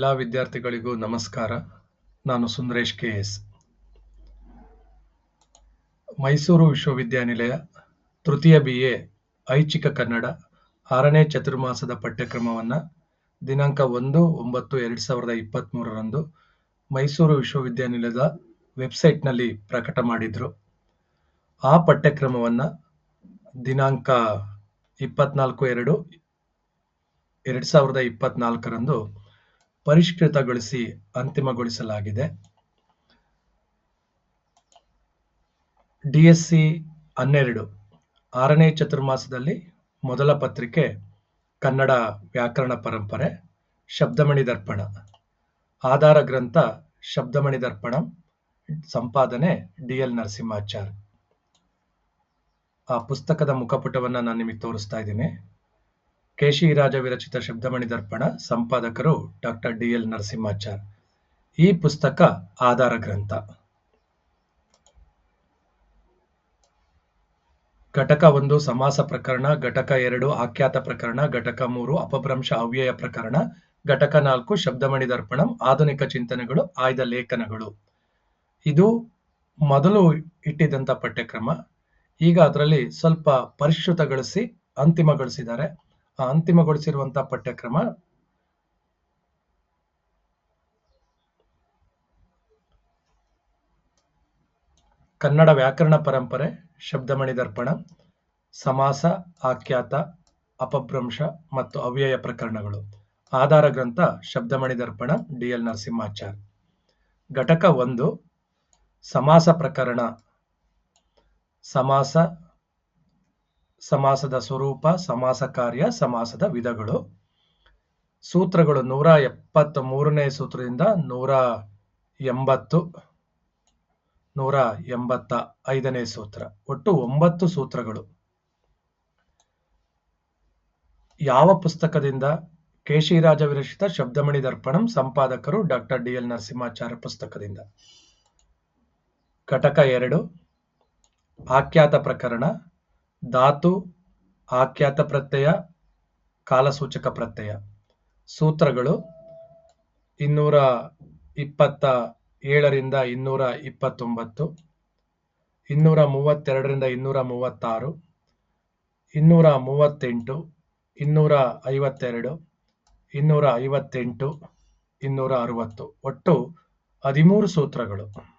ಎಲ್ಲ ವಿದ್ಯಾರ್ಥಿಗಳಿಗೂ ನಮಸ್ಕಾರ. ನಾನು ಸುಂದರೇಶ್ ಕೆ ಎಸ್. ಮೈಸೂರು ವಿಶ್ವವಿದ್ಯಾನಿಲಯ ತೃತೀಯ ಬಿ ಎ ಐಚ್ಛಿಕ ಕನ್ನಡ, ಆರನೇ ಚತುರ್ಮಾಸದ ಪಠ್ಯಕ್ರಮವನ್ನು ದಿನಾಂಕ ಒಂದು ಒಂಬತ್ತು ಎರಡು ಸಾವಿರದ ಇಪ್ಪತ್ತ್ಮೂರರಂದು ಮೈಸೂರು ವಿಶ್ವವಿದ್ಯಾನಿಲಯದ ವೆಬ್ಸೈಟ್ನಲ್ಲಿ ಪ್ರಕಟ ಮಾಡಿದರು. ಆ ಪಠ್ಯಕ್ರಮವನ್ನು ದಿನಾಂಕ ಇಪ್ಪತ್ನಾಲ್ಕು ಎರಡು ಎರಡು ಸಾವಿರದ ಇಪ್ಪತ್ನಾಲ್ಕರಂದು ಪರಿಷ್ಕೃತಗೊಳಿಸಿ ಅಂತಿಮಗೊಳಿಸಲಾಗಿದೆ. ಡಿಎಸ್ಸಿ ಹನ್ನೆರಡು, ಆರನೇ ಚತುರ್ಮಾಸದಲ್ಲಿ ಮೊದಲ ಪತ್ರಿಕೆ ಕನ್ನಡ ವ್ಯಾಕರಣ ಪರಂಪರೆ, ಶಬ್ದಮಣಿ ದರ್ಪಣ. ಆಧಾರ ಗ್ರಂಥ ಶಬ್ದಮಣಿ ದರ್ಪಣ, ಸಂಪಾದನೆ ಡಿ ಎಲ್ ನರಸಿಂಹಾಚಾರ್. ಆ ಪುಸ್ತಕದ ಮುಖಪುಟವನ್ನು ನಾನು ನಿಮಗೆ ತೋರಿಸ್ತಾ ಇದ್ದೀನಿ. ಕೇಶಿ ರಾಜ ವಿರಚಿತ ಶಬ್ದಮಣಿ ದರ್ಪಣ ಸಂಪಾದಕರು ಡಾಕ್ಟರ್ ಡಿ ಎಲ್ ನರಸಿಂಹಾಚಾರ್. ಈ ಪುಸ್ತಕ ಆಧಾರ ಗ್ರಂಥ. ಘಟಕ ಒಂದು ಸಮಾಸ ಪ್ರಕರಣ, ಘಟಕ ಎರಡು ಆಖ್ಯಾತ ಪ್ರಕರಣ, ಘಟಕ ಮೂರು ಅಪಭ್ರಂಶ ಅವ್ಯಯ ಪ್ರಕರಣ, ಘಟಕ ನಾಲ್ಕು ಶಬ್ದಮಣಿ ದರ್ಪಣಂ, ಆಧುನಿಕ ಚಿಂತನೆಗಳು, ಆಯ್ದ ಲೇಖನಗಳು. ಇದು ಮೊದಲು ಇಟ್ಟಿದ್ದಂಥ ಪಠ್ಯಕ್ರಮ. ಈಗ ಅದರಲ್ಲಿ ಸ್ವಲ್ಪ ಪರಿಷ್ಕೃತಗೊಳಿಸಿ, ಅಂತಿಮಗೊಳಿಸಿದ್ದಾರೆ. ಆ ಅಂತಿಮಗೊಳಿಸಿರುವಂಥ ಪಠ್ಯಕ್ರಮ. ಕನ್ನಡ ವ್ಯಾಕರಣ ಪರಂಪರೆ, ಶಬ್ದಮಣಿ ದರ್ಪಣ, ಸಮಾಸ, ಆಖ್ಯಾತ, ಅಪಭ್ರಂಶ ಮತ್ತು ಅವ್ಯಯ ಪ್ರಕರಣಗಳು. ಆಧಾರ ಗ್ರಂಥ, ಶಬ್ದಮಣಿ ದರ್ಪಣ, ಡಿ ಎಲ್ ನರಸಿಂಹಾಚಾರ್ ಘಟಕ ಒಂದು, ಸಮಾಸ ಪ್ರಕರಣ. ಸಮಾಸ ಸಮಾಸದ ಸ್ವರೂಪ, ಸಮಾಸ ಕಾರ್ಯ, ಸಮಾಸದ ವಿಧಗಳು. ಸೂತ್ರಗಳು ನೂರ ಎಪ್ಪತ್ತ ಮೂರನೇ ಸೂತ್ರದಿಂದ ನೂರ ಎಂಬತ್ತು, ನೂರ ಎಂಬತ್ತ ಐದನೇ ಸೂತ್ರ. ಒಟ್ಟು ಒಂಬತ್ತು ಸೂತ್ರಗಳು. ಯಾವ ಪುಸ್ತಕದಿಂದ ಕೇಶಿರಾಜ ವಿರಚಿತ ಶಬ್ದಮಣಿ ದರ್ಪಣಂ ಸಂಪಾದಕರು ಡಾಕ್ಟರ್ ಡಿ. ಎಲ್. ನರಸಿಂಹಾಚಾರ್ಯ ಪುಸ್ತಕದಿಂದ. ಘಟಕ ಎರಡು, ಆಖ್ಯಾತ ಪ್ರಕರಣ ಧಾತು, ಆಖ್ಯಾತ ಪ್ರತ್ಯಯ, ಕಾಲಸೂಚಕ ಪ್ರತ್ಯಯ. ಸೂತ್ರಗಳು ಇನ್ನೂರ ಇಪ್ಪತ್ತ ಏಳರಿಂದ ಇನ್ನೂರ ಇಪ್ಪತ್ತೊಂಬತ್ತು, ಇನ್ನೂರ ಮೂವತ್ತೆರಡರಿಂದ ಇನ್ನೂರ ಮೂವತ್ತಾರು, ಇನ್ನೂರ ಮೂವತ್ತೆಂಟು, ಇನ್ನೂರ ಐವತ್ತೆರಡು, ಇನ್ನೂರ ಐವತ್ತೆಂಟು, ಇನ್ನೂರ ಅರುವತ್ತು. ಒಟ್ಟು ಹದಿಮೂರು ಸೂತ್ರಗಳು.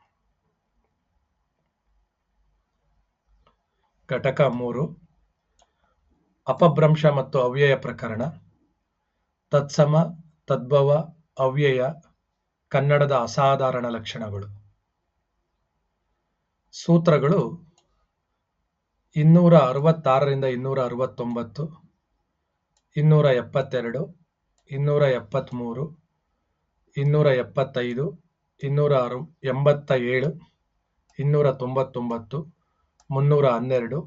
ಘಟಕ ಮೂರು, ಅಪಭ್ರಂಶ ಮತ್ತು ಅವ್ಯಯ ಪ್ರಕರಣ, ತತ್ಸಮ, ತದ್ಭವ, ಅವ್ಯಯ, ಕನ್ನಡದ ಅಸಾಧಾರಣ ಲಕ್ಷಣಗಳು. ಸೂತ್ರಗಳು ಇನ್ನೂರ ಅರವತ್ತಾರರಿಂದ ಇನ್ನೂರ ಅರವತ್ತೊಂಬತ್ತು, ಇನ್ನೂರ ಎಪ್ಪತ್ತೆರಡು, ಇನ್ನೂರ ಎಪ್ಪತ್ತ್ಮೂರು ಇನ್ನೂರ ಎಪ್ಪತ್ತೈದು, ಇನ್ನೂರ ಅರು ಎಂಬತ್ತ ಏಳು ಇನ್ನೂರ ತೊಂಬತ್ತೊಂಬತ್ತು ಮುನ್ನೂರ ಹನ್ನೆರಡು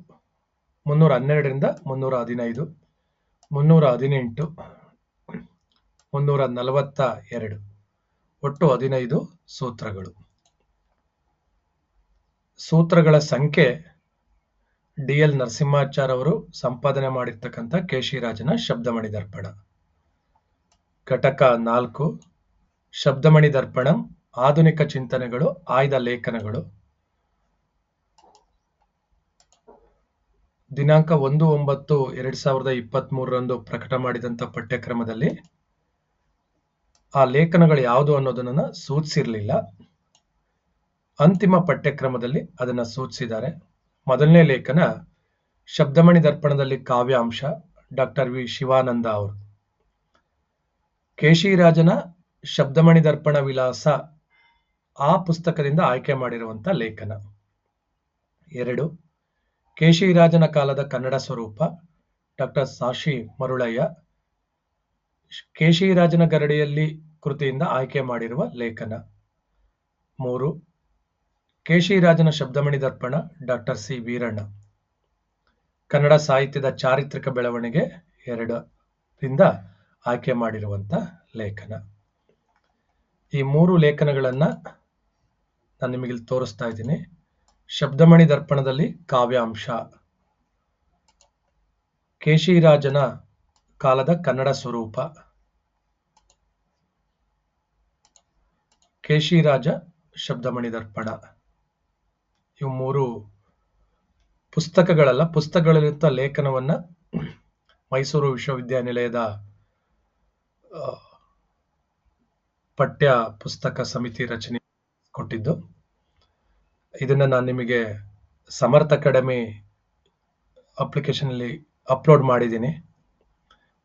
ಮುನ್ನೂರ ಹನ್ನೆರಡರಿಂದ ಮುನ್ನೂರ ಹದಿನೈದು ಮುನ್ನೂರ ಹದಿನೆಂಟು ಮುನ್ನೂರ ನಲವತ್ತ ಎರಡು ಒಟ್ಟು ಹದಿನೈದು ಸೂತ್ರಗಳು. ಸೂತ್ರಗಳ ಸಂಖ್ಯೆ ಡಿ ಎಲ್ ನರಸಿಂಹಾಚಾರ್ ಅವರು ಸಂಪಾದನೆ ಮಾಡಿರ್ತಕ್ಕಂಥ ಕೇಶಿರಾಜನ ಶಬ್ದಮಣಿ ದರ್ಪಣ. ಘಟಕ ನಾಲ್ಕು, ಶಬ್ದಮಣಿ ದರ್ಪಣಂ, ಆಧುನಿಕ ಚಿಂತನೆಗಳು, ಆಯ್ದ ಲೇಖನಗಳು. ದಿನಾಂಕ ಒಂದು ಒಂಬತ್ತು ಎರಡ್ ಸಾವಿರದ ಇಪ್ಪತ್ತ್ ಮೂರರಂದು ಪ್ರಕಟ ಮಾಡಿದಂಥ ಪಠ್ಯಕ್ರಮದಲ್ಲಿ ಆ ಲೇಖನಗಳು ಯಾವುದು ಅನ್ನೋದನ್ನ ಸೂಚಿಸಿರಲಿಲ್ಲ. ಅಂತಿಮ ಪಠ್ಯಕ್ರಮದಲ್ಲಿ ಅದನ್ನ ಸೂಚಿಸಿದ್ದಾರೆ. ಮೊದಲನೇ ಲೇಖನ ಶಬ್ದಮಣಿ ದರ್ಪಣದಲ್ಲಿ ಕಾವ್ಯಾಂಶ, ಡಾಕ್ಟರ್ ವಿ ಶಿವಾನಂದ ಅವರು. ಕೇಶಿರಾಜನ ಶಬ್ದಮಣಿ ದರ್ಪಣ ವಿಲಾಸ ಆ ಪುಸ್ತಕದಿಂದ ಆಯ್ಕೆ ಮಾಡಿರುವಂಥ ಲೇಖನ. ಎರಡು ಕೇಶಿರಾಜನ ಕಾಲದ ಕನ್ನಡ ಸ್ವರೂಪ ಡಾಕ್ಟರ್ ಸಾಶಿ ಮರುಳಯ್ಯ. ಕೇಶಿರಾಜನ ಗರಡಿಯಲ್ಲಿ ಕೃತಿಯಿಂದ ಆಯ್ಕೆ ಮಾಡಿರುವ ಲೇಖನ. ಮೂರು ಕೇಶಿರಾಜನ ಶಬ್ದಮಣಿ ದರ್ಪಣ ಡಾಕ್ಟರ್ ಸಿ ವೀರಣ್ಣ. ಕನ್ನಡ ಸಾಹಿತ್ಯದ ಚಾರಿತ್ರಿಕ ಬೆಳವಣಿಗೆ ಎರಡರಿಂದ ಆಯ್ಕೆ ಮಾಡಿರುವಂಥ ಲೇಖನ. ಈ ಮೂರು ಲೇಖನಗಳನ್ನು ನಾನು ನಿಮಗೆ ತೋರಿಸ್ತಾ ಇದ್ದೀನಿ. ಶಬ್ದಮಣಿ ದರ್ಪಣದಲ್ಲಿ ಕಾವ್ಯಾಂಶ. ಕೇಶಿರಾಜನ ಕಾಲದ ಕನ್ನಡ ಸ್ವರೂಪ. ಕೇಶಿರಾಜ ಶಬ್ದಮಣಿ ದರ್ಪಣ. ಇವು ಮೂರು ಪುಸ್ತಕಗಳಲ್ಲ ಪುಸ್ತಕಗಳಿರುತ್ತ ಲೇಖನವನ್ನ ಮೈಸೂರು ವಿಶ್ವವಿದ್ಯಾನಿಲಯದ ಪಠ್ಯ ಪುಸ್ತಕ ಸಮಿತಿ ರಚನೆ ಕೊಟ್ಟಿದ್ದು. ಇದನ್ನ ನಾನು ನಿಮಗೆ ಸಮರ್ಥ ಅಕಾಡೆಮಿ ಅಪ್ಲಿಕೇಶನ್ ಅಲ್ಲಿ ಅಪ್ಲೋಡ್ ಮಾಡಿದ್ದೀನಿ.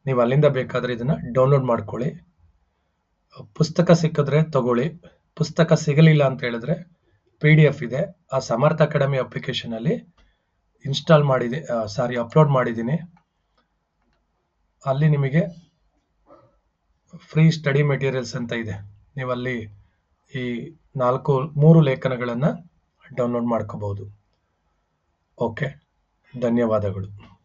ನೀವು ಅಲ್ಲಿಂದ ಬೇಕಾದ್ರೆ ಇದನ್ನ ಡೌನ್ಲೋಡ್ ಮಾಡ್ಕೊಳ್ಳಿ. ಪುಸ್ತಕ ಸಿಕ್ಕಿದ್ರೆ ತಗೊಳ್ಳಿ. ಪುಸ್ತಕ ಸಿಗಲಿಲ್ಲ ಅಂತ ಹೇಳಿದ್ರೆ ಪಿ ಡಿ ಎಫ್ ಇದೆ. ಆ ಸಮರ್ಥ ಅಕಾಡೆಮಿ ಅಪ್ಲಿಕೇಶನ್ ಅಲ್ಲಿ ಇನ್ಸ್ಟಾಲ್ ಮಾಡಿದೆ ಸಾರಿ ಅಪ್ಲೋಡ್ ಮಾಡಿದ್ದೀನಿ. ಅಲ್ಲಿ ನಿಮಗೆ ಫ್ರೀ ಸ್ಟಡಿ ಮೆಟೀರಿಯಲ್ಸ್ ಅಂತ ಇದೆ. ನೀವು ಅಲ್ಲಿ ಈ ನಾಲ್ಕು, ಮೂರು ಲೇಖನಗಳನ್ನು ಡೌನ್ಲೋಡ್ ಮಾಡ್ಕೋಬಹುದು. ಓಕೆ ಧನ್ಯವಾದಗಳು.